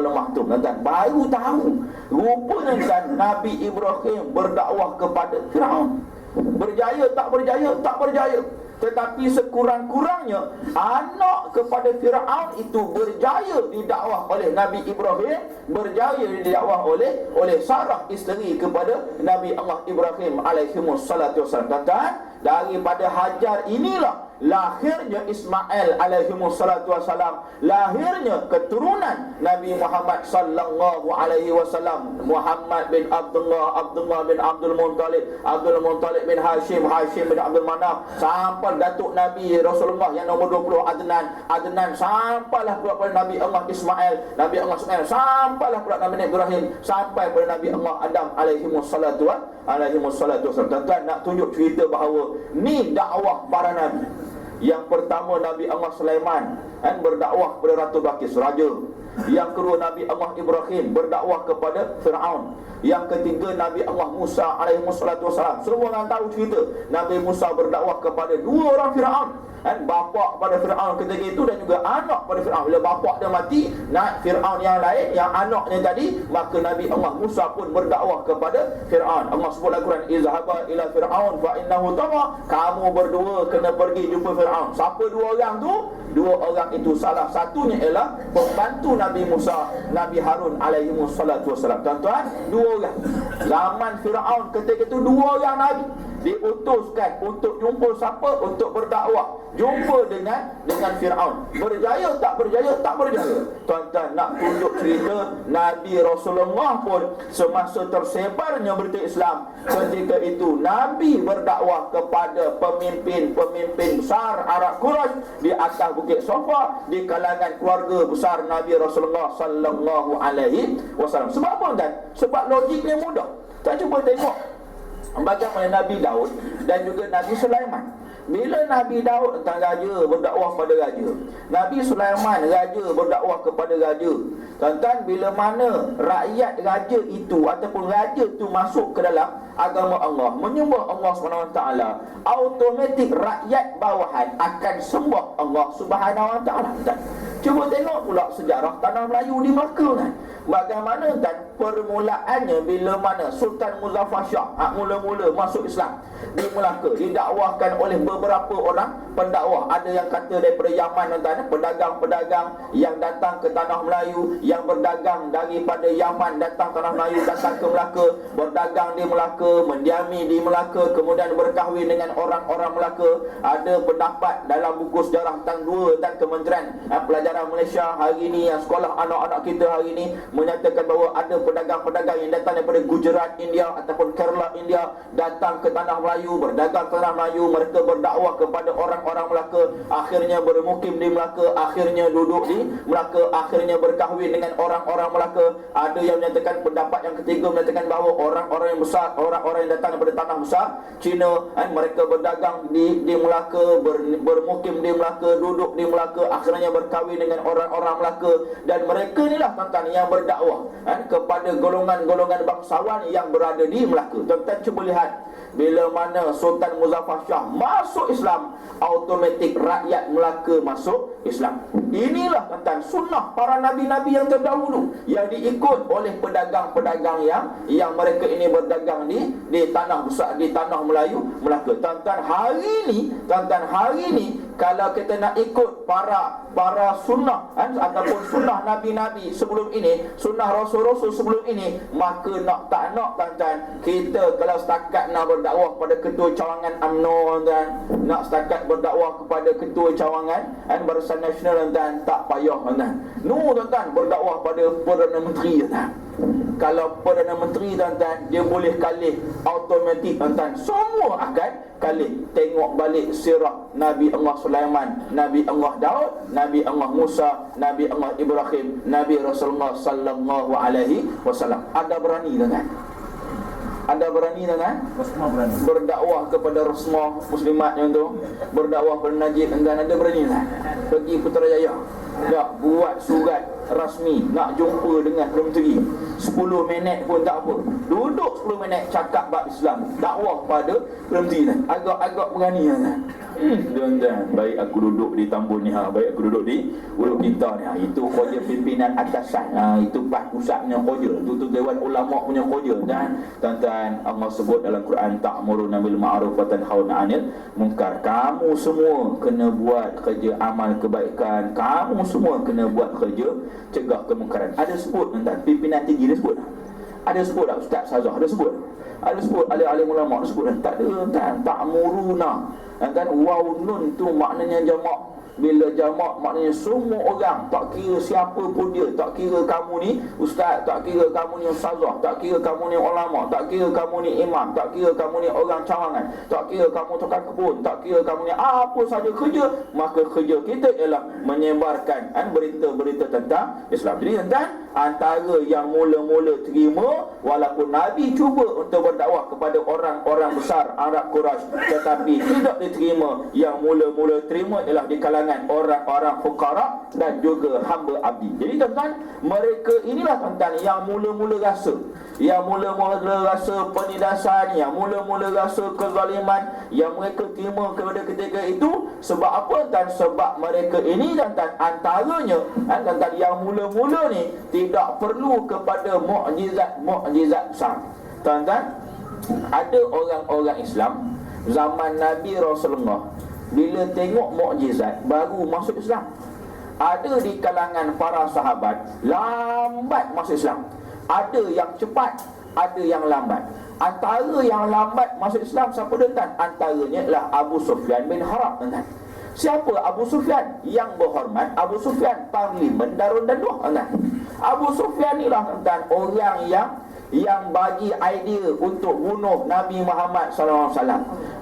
lemah tu tuan baru tahu rupanya kan Nabi Ibrahim berdakwah kepada Firaun. Berjaya tak berjaya tak berjaya. Tetapi sekurang-kurangnya anak kepada Firaun itu berjaya didakwah oleh Nabi Ibrahim, berjaya didakwah oleh oleh Sarah isteri kepada Nabi Allah Ibrahim alaihi wassalatu wasallam. daripada Hajar inilah lahirnya Ismail alaihi wassalatu wasalam lahirnya keturunan Nabi Muhammad sallallahu alaihi wasallam Muhammad bin Abdullah Abdullah bin Abdul Muttalib Abdul Muttalib bin Hashim Hashim bin Abdul Manaf sampai datuk Nabi Rasulullah yang nombor 20 Adnan Adnan sampailah pula pada Nabi Allah Ismail Nabi Allah Ismail sampailah pula Nabi Ibrahim sampai pada Nabi Allah Adam alaihi wassalatu alaihi wassalatu wasallam tuan nak tunjuk cerita bahawa ni dakwah para nabi yang pertama Nabi Allah Sulaiman kan berdakwah kepada Ratu Balqis raja. Yang kedua Nabi Allah Ibrahim berdakwah kepada Firaun. Yang ketiga Nabi Allah Musa alaihi wasallam. Semua orang tahu cerita Nabi Musa berdakwah kepada dua orang Firaun kan? Bapa pada Firaun ketika itu dan juga anak pada Firaun. Bila bapa dia mati naik Firaun yang lain yang anaknya tadi maka Nabi Allah Musa pun berdakwah kepada Firaun. Allah sebut dalam Quran izhaba ila Firaun fa innahu tama kamu berdua kena pergi jumpa Firaun. Siapa dua orang tu? Dua orang itu. Salah satunya ialah pembantu Nabi Musa Nabi Harun alaihi wassalatu wassalam. Tuan-tuan dua orang. Zaman Firaun ketika itu dua orang nabi diutuskan untuk jumpa siapa? Untuk berdakwah. Jumpa dengan dengan Firaun. Berjaya tak berjaya? Tak berjaya. Tuan-tuan nak tunjuk cerita Nabi Rasulullah pun semasa tersebarnya berita Islam ketika itu Nabi berdakwah kepada pemimpin-pemimpin besar Arab Quraisy di atas bukit Sofa di kalangan keluarga besar Nabi Rasulullah sallallahu alaihi wasallam. Sebab apa tuan sebab logiknya mudah. Kita cuba tengok bagaimana Nabi Daud dan juga Nabi Sulaiman. Bila Nabi Daud tentang raja berdakwah kepada raja. Nabi Sulaiman raja berdakwah kepada raja. Tuan-tuan bila mana rakyat raja itu ataupun raja itu masuk ke dalam agama Allah, menyembah Allah SWT, automatik rakyat bawahan akan sembah Allah Taala. Cuba tengok pula sejarah tanah Melayu di Melaka kan. Bagaimana dan permulaannya bila mana Sultan Muzaffar Shah ha, mula-mula masuk Islam di Melaka didakwahkan oleh beberapa orang pendakwah ada yang kata daripada Yaman tuan pedagang-pedagang yang datang ke tanah Melayu yang berdagang daripada Yaman datang tanah Melayu datang ke Melaka berdagang di Melaka mendiami di Melaka kemudian berkahwin dengan orang-orang Melaka ada pendapat dalam buku sejarah tentang dua dan kementerian ha, pelajaran Malaysia hari ini yang sekolah anak-anak kita hari ini menyatakan bahawa ada pedagang-pedagang yang datang daripada Gujarat, India ataupun Kerala, India datang ke tanah Melayu, berdagang ke tanah Melayu, mereka berdakwah kepada orang-orang Melaka, akhirnya bermukim di Melaka, akhirnya duduk di Melaka, akhirnya berkahwin dengan orang-orang Melaka. Ada yang menyatakan pendapat yang ketiga menyatakan bahawa orang-orang yang besar, orang-orang yang datang daripada tanah besar, Cina, kan, mereka berdagang di di Melaka, ber, bermukim di Melaka, duduk di Melaka, akhirnya berkahwin dengan orang-orang Melaka dan mereka inilah tuan-tuan yang ber berdakwah kan, kepada golongan-golongan bangsawan yang berada di Melaka. Tuan-tuan cuba lihat bila mana Sultan Muzaffar Shah masuk Islam, automatik rakyat Melaka masuk Islam. Inilah tuan-tuan sunnah para nabi-nabi yang terdahulu yang diikut oleh pedagang-pedagang yang yang mereka ini berdagang di di tanah besar di tanah Melayu Melaka. Tuan-tuan hari ini, tuan-tuan hari ini kalau kita nak ikut para para sunnah kan, ataupun sunnah nabi-nabi sebelum ini, sunnah rasul-rasul sebelum ini, maka nak tak nak tuan-tuan, kita kalau setakat nak berdakwah kepada ketua cawangan UMNO tuan, nak setakat berdakwah kepada ketua cawangan kan Barisan Nasional tuan, tak payah tuan. Nu tuan-tuan berdakwah pada Perdana Menteri tuan. Kalau Perdana Menteri tuan-tuan, dia boleh kalih automatik tuan-tuan. Semua akan kalih. Tengok balik sirah Nabi Allah Sulaiman, Nabi Allah Daud, Nabi Allah Musa, Nabi Allah Ibrahim, Nabi Rasulullah sallallahu alaihi wasallam. Ada berani tuan-tuan? Anda berani tuan-tuan? Rasmah berani. Berdakwah kepada Rasmah Muslimat yang tu, berdakwah kepada Najib tuan ada berani tuan? Pergi Putrajaya. Tak buat surat rasmi nak jumpa dengan menteri. 10 minit pun tak apa. Duduk 10 minit cakap bab Islam. Dakwah pada menteri agak-agak berani kan tuan-tuan, baik aku duduk di tambun ni ha, baik aku duduk di ulu kita ni ha. Itu kerja pimpinan atasan. Ha, itu pak pusatnya kerja. Itu tu dewan ulama punya kerja dan tuan-tuan Allah sebut dalam Quran ta'muruna bil ma'ruf wa tanhauna 'anil munkar. Kamu semua kena buat kerja amal kebaikan. Kamu semua kena buat kerja cegah kemungkaran. Ada sebut tuan-tuan, pimpinan tinggi dia sebut. Ada sebut tak Ustaz Sazah? Ada sebut. Ada sebut ahli-ahli ulama sebut tak ada kan? Ta'muruna kan? Waw nun tu maknanya jamak. Bila jamak maknanya semua orang. Tak kira siapa pun dia. Tak kira kamu ni ustaz tak kira kamu ni ustazah tak kira kamu ni ulama tak kira kamu ni imam tak kira kamu ni orang cawangan tak kira kamu tukang kebun tak kira kamu ni apa saja kerja maka kerja kita ialah menyebarkan kan berita-berita tentang Islam. Jadi tuan antara yang mula-mula terima walaupun nabi cuba untuk berdakwah kepada orang-orang besar Arab Quraisy tetapi tidak diterima. Yang mula-mula terima ialah di kalangan orang-orang fukara dan juga hamba abdi. Jadi tuan-tuan, mereka inilah tuan-tuan yang mula-mula rasa. Yang mula-mula rasa penindasan, yang mula-mula rasa kezaliman yang mereka terima kepada ketika itu. Sebab apa dan sebab mereka ini dan antaranya dan, dan yang mula-mula ni tidak perlu kepada mukjizat-mukjizat besar. Tuan-tuan, ada orang-orang Islam zaman Nabi Rasulullah bila tengok mukjizat baru masuk Islam. Ada di kalangan para sahabat lambat masuk Islam. Ada yang cepat, ada yang lambat. Antara yang lambat masuk Islam siapa tuan? Antaranya adalah Abu Sufyan bin Harab tuan. Siapa Abu Sufyan? Yang berhormat Abu Sufyan Parlimen Darun Danuh tuan. Abu Sufyan inilah tuan orang yang yang bagi idea untuk bunuh Nabi Muhammad SAW.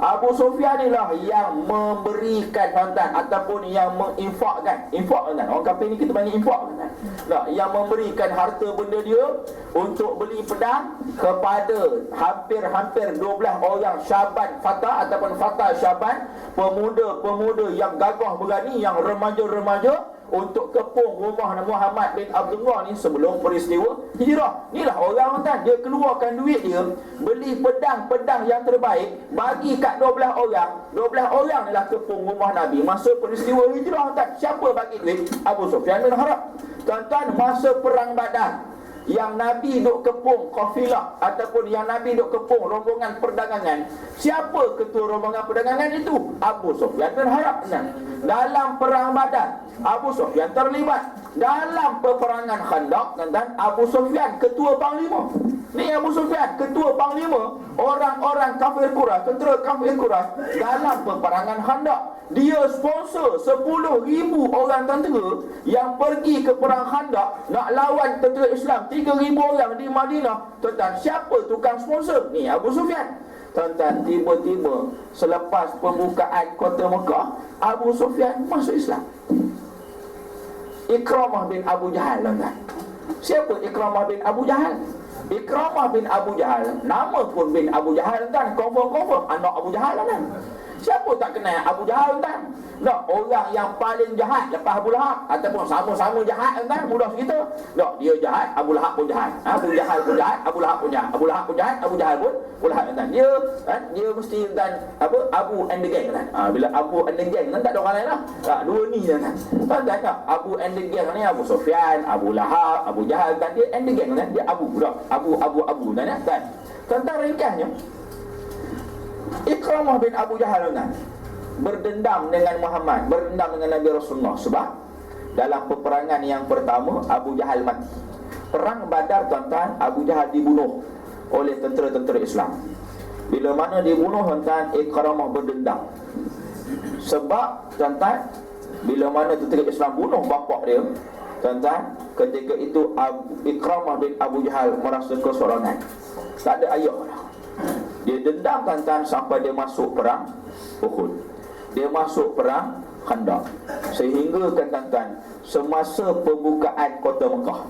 Abu Sufyan inilah yang memberikan tuan-tuan ataupun yang menginfakkan. Infak tuan Orang kafir ni kita panggil infak tuan Nah, yang memberikan harta benda dia untuk beli pedang kepada hampir-hampir 12 orang Syaban Fatah ataupun Fatah Syaban, pemuda-pemuda yang gagah berani, yang remaja-remaja untuk kepung rumah Muhammad bin Abdullah ni sebelum peristiwa hijrah. Inilah orang tuan dia keluarkan duit dia beli pedang-pedang yang terbaik bagi kat 12 orang. 12 orang adalah kepung rumah Nabi masa peristiwa hijrah tuan. Siapa bagi duit? Abu Sufyan bin Harab. Tuan-tuan masa perang Badar yang Nabi duk kepung kafilah ataupun yang Nabi duk kepung rombongan perdagangan. Siapa ketua rombongan perdagangan itu? Abu Sufyan bin Harab dalam perang Badar Abu Sufyan terlibat. Dalam peperangan Khandaq dan Abu Sufyan ketua panglima ni Abu Sufyan ketua panglima orang-orang kafir Quraisy tentera kafir Quraisy dalam peperangan Khandaq. Dia sponsor 10 ribu orang tentera yang pergi ke perang Khandaq nak lawan tentera Islam. 3 ribu orang di Madinah. Tuan siapa tukang sponsor? Ni Abu Sufyan. Tuan tiba-tiba selepas pembukaan kota Mekah Abu Sufyan masuk Islam. Ikramah bin Abu Jahal tuan siapa Ikramah bin Abu Jahal Ikramah bin Abu Jahal nama pun bin Abu Jahal tuan confirm-confirm anak Abu Jahal tuan Siapa tak kenal Abu Jahal kan? Tak, orang yang paling jahat lepas Abu Lahab Ataupun sama-sama jahat kan? Mudah kita Tak, dia jahat, Abu Lahab pun jahat Abu Jahal pun jahat, Abu Lahab pun jahat Abu Lahab pun jahat, Abu Jahal pun Abu Lahab kan? Dia, kan? dia mesti kan? Apa? Abu and the gang kan? Ha, bila Abu and the gang kan? Tak ada orang lain lah tak, Dua ni kan? Tak, tak, tak Abu and the gang ni Abu Sofyan, Abu Lahab, Abu Jahal kan? Dia and the gang kan? Dia Abu, tak? Abu, Abu, Abu kan? kan? Tentang ringkasnya Ikramah bin Abu Jahal kan berdendam dengan Muhammad, berdendam dengan Nabi Rasulullah sebab dalam peperangan yang pertama Abu Jahal mati. Perang Badar tuan-tuan, Abu Jahal dibunuh oleh tentera-tentera Islam. Bila mana dibunuh tuan-tuan, Ikramah berdendam. Sebab tuan-tuan, bila mana tentera Islam bunuh bapak dia, tuan-tuan, ketika itu Ikramah bin Abu Jahal merasa kesorangan. Tak ada ayah. Dia dendam tuan sampai dia masuk perang Uhud. Dia masuk perang Khandaq. Sehingga kan tuan semasa pembukaan kota Mekah,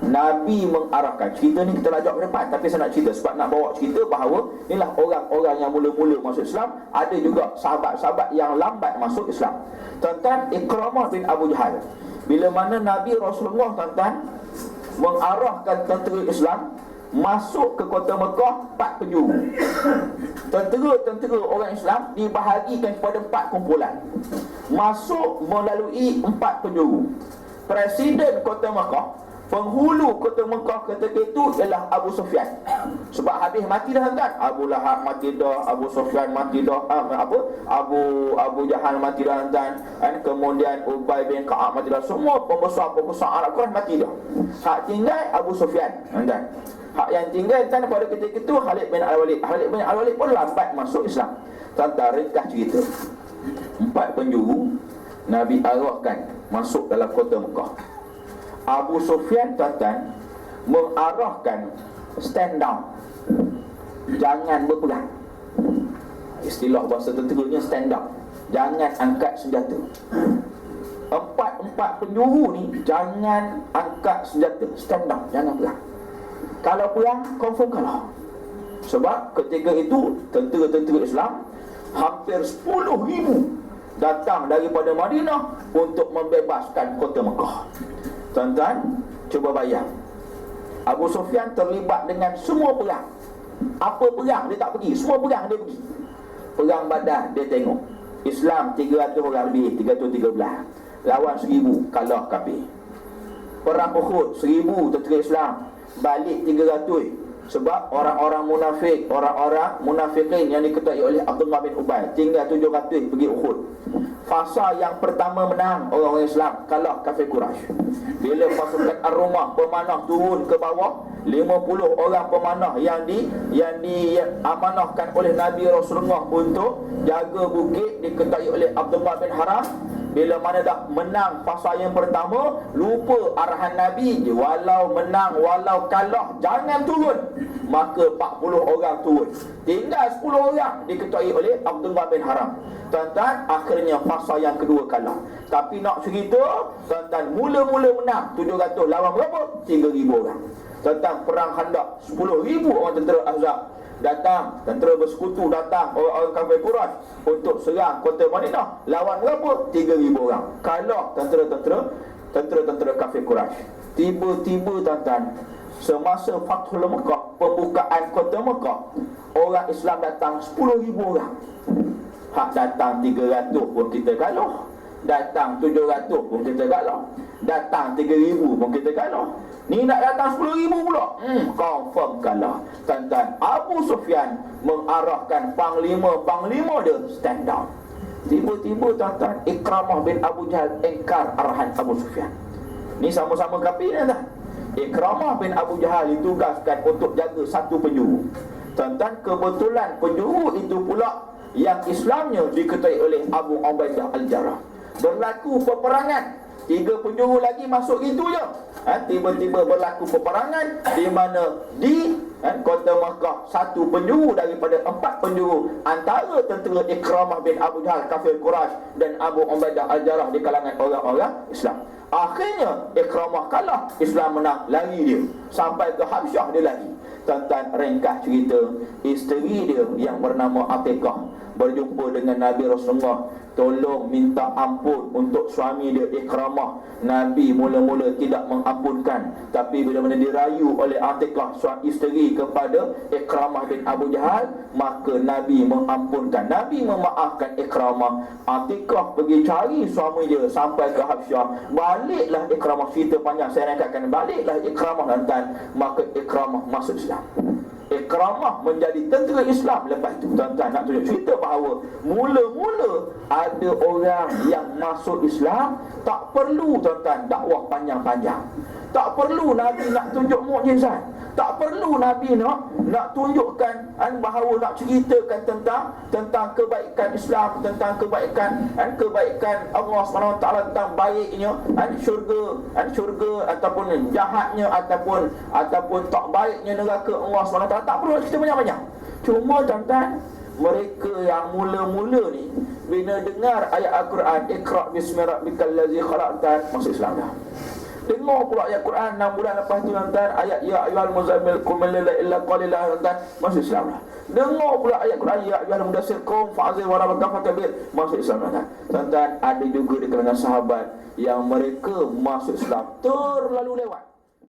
Nabi mengarahkan cerita ni kita lajak ke depan tapi saya nak cerita sebab nak bawa cerita bahawa inilah orang-orang yang mula-mula masuk Islam ada juga sahabat-sahabat yang lambat masuk Islam tuan-tuan Ikramah bin Abu Jahal bila mana Nabi Rasulullah tuan-tuan mengarahkan tentera Islam masuk ke kota Mekah empat penjuru. Tentera-tentera orang Islam dibahagikan kepada empat kumpulan. Masuk melalui empat penjuru. Presiden kota Mekah Penghulu kota Mekah ketika itu ialah Abu Sufyan. Sebab habis mati dah kan? Abu Lahab mati dah, Abu Sufyan mati dah, ah, apa? Abu Abu Jahal mati dah kan? Dan kemudian Ubay bin Ka'ab mati dah. Semua pembesar-pembesar Arab Quraisy mati dah. Hak tinggal Abu Sufyan, kan? Hak yang tinggal kan pada ketika itu Khalid bin Al-Walid. Khalid bin Al-Walid pun lambat masuk Islam. Tentang ringkas cerita. Empat penjuru Nabi arahkan masuk dalam kota Mekah. Abu Sufyan tuan-tuan mengarahkan stand down. Jangan berperang istilah bahasa tenteranya stand down. Jangan angkat senjata. Empat-empat penjuru ni jangan angkat senjata. Stand down jangan perang kalau perang confirm kalah. Sebab ketika itu tentera-tentera Islam hampir 10 ribu datang daripada Madinah untuk membebaskan kota Mekah Tuan-tuan, cuba bayang. Abu Sufyan terlibat dengan semua perang. Apa perang dia tak pergi, semua perang dia pergi. Perang Badar dia tengok. Islam 300 orang lebih, 313. Lawan 1000 kalah kafir. Perang Uhud 1000 tentera Islam, balik 300 sebab orang-orang munafik, orang-orang munafikin yang diketuai oleh Abdullah bin Ubay tinggal 700 pergi Uhud. Fasa yang pertama menang orang-orang Islam kalah kafir Quraisy. Bila pasukan Ar-Rumah pemanah turun ke bawah, 50 orang pemanah yang di yang diamanahkan oleh Nabi Rasulullah untuk jaga bukit diketuai oleh Abdullah bin Haram bila mana dah menang fasa yang pertama lupa arahan Nabi walau menang walau kalah jangan turun. Maka 40 orang turun. Tinggal 10 orang diketuai oleh Abdullah bin Haram. Tuan-tuan akhirnya fasa yang kedua kalah. Tapi nak cerita tuan-tuan mula-mula menang 700 lawan berapa? 3000 orang tuan-tuan perang handak 10000 orang tentera Ahzab datang. Tentera bersekutu datang. Orang-orang kafir Quraisy untuk serang kota Madinah. Lawan berapa? 3000 orang. Kalah tentera-tentera tentera-tentera kafir Quraisy. Tiba-tiba tuan-tuan semasa Fathul Mekah pembukaan kota Mekah orang Islam datang 10000 orang. Hak datang 300 pun kita kalah datang 700 pun kita kalah datang 3000 pun kita kalah Ni nak datang 10 ribu pula. Hmm, Confirm kalah Tuan-tuan Abu Sufyan Mengarahkan Panglima-Panglima dia Stand down. Tiba-tiba tuan-tuan Ikramah bin Abu Jahal Engkar arahan Abu Sufyan. Ni sama-sama kapi ni tuan Ikramah bin Abu Jahal ditugaskan Untuk jaga satu penjuru. Tuan-tuan Kebetulan penjuru itu pula Yang Islamnya diketuai oleh Abu Ubaidah Al-Jarrah Berlaku peperangan. Tiga penjuru lagi masuk itu je. Ha, tiba-tiba berlaku peperangan di mana di ha, kota Makkah satu penjuru daripada empat penjuru antara tentera Ikramah bin Abu Jahal kafir Quraisy dan Abu Ubaidah Al-Jarrah di kalangan orang-orang Islam. Akhirnya Ikramah kalah, Islam menang, lari dia. Sampai ke Habsyah dia lari. Tuan-tuan ringkas cerita isteri dia yang bernama Atikah berjumpa dengan Nabi Rasulullah tolong minta ampun untuk suami dia Ikramah. Nabi mula-mula tidak mengampunkan. Tapi bila mana dirayu oleh Atikah suami isteri kepada Ikramah bin Abu Jahal maka Nabi mengampunkan. Nabi memaafkan Ikramah. Atikah pergi cari suami dia sampai ke Habsyah. Baliklah Ikramah cerita panjang saya rangkaikan baliklah Ikramah dan maka Ikramah masuk Islam Ikramah menjadi tentera Islam. Lepas itu tuan-tuan nak tunjuk cerita bahawa mula-mula ada orang yang masuk Islam tak perlu tuan-tuan dakwah panjang-panjang. Tak perlu Nabi nak tunjuk mukjizat tak perlu Nabi nak nak tunjukkan kan, bahawa nak ceritakan tentang tentang kebaikan Islam, tentang kebaikan kan, kebaikan Allah SWT tentang baiknya kan, syurga, kan, syurga ataupun jahatnya ataupun ataupun tak baiknya neraka Allah SWT. Tak perlu cerita banyak-banyak. Cuma tuan-tuan mereka yang mula-mula ni bila dengar ayat Al-Quran Iqra' bismi rabbikal ladzi khalaq masuk Islam dah. Dengar pula ayat Quran 6 bulan lepas tu tuan-tuan ayat ya ayyuhal muzammil qum illa illa qalilah tuan masuk Islam lah. Dengar pula ayat Quran ya ayyuhal mudassir qum fa'zil wa rabbaka fakabir masuk Islam lah. Tuan-tuan ada juga di kalangan sahabat yang mereka masuk Islam terlalu lewat